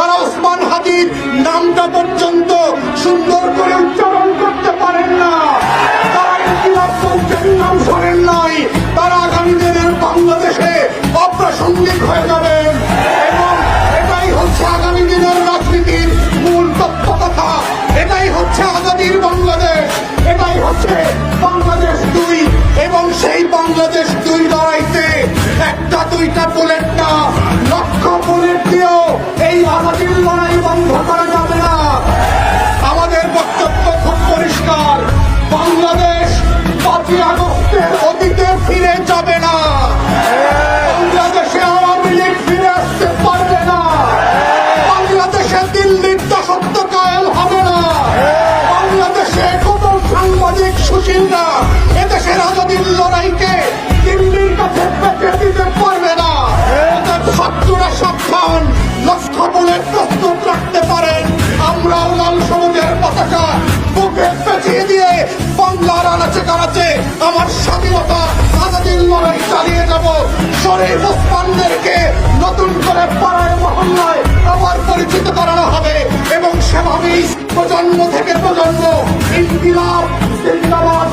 যারা ওসমান হাদির নামটা পর্যন্ত সুন্দর করে উচ্চারণ করতে পারেন না, তারা ইনকিলাব মঞ্চের নাম শোনেন নাই, তারা আগামী দিনের বাংলাদেশে অপ্রাসঙ্গিক হয়ে যাবেন এবং এটাই হচ্ছে আগামী দিনের রাজনীতির মূল তত্ত্ব কথা এটাই হচ্ছে আজাদির বাংলাদেশ, এটাই হচ্ছে বাংলাদেশ দুই, এবং সেই বাংলাদেশ দুই লড়াইতে একটা দুইটা বুলেট যাবে না। বাংলাদেশে আওয়ামী লীগ ফিরে আসতে পারবে না। বাংলাদেশে দিল্লির দাসত্ব কায়েম হবে না। বাংলাদেশে কোন সাংবাদিক সুশীলরা এদেশের আজাদির লড়াইকে দিল্লির কাছে পেতে দিতে পারবে না। শত্রুরা সাবধান লক্ষ বলের প্রস্তুত রাখতে পারেন। আমরাও লাল সবুজের পতাকা বুকে পেঁচিয়ে দিয়ে বাংলার আনাচে কানাচে শরীফ ওসমানদেরকে নতুন করে পাড়ায় মহল্লায় আবার পরিচিত করানো হবে এবং সেভাবেই প্রজন্ম থেকে প্রজন্ম ইনকিলাব, জিন্দাবাদ।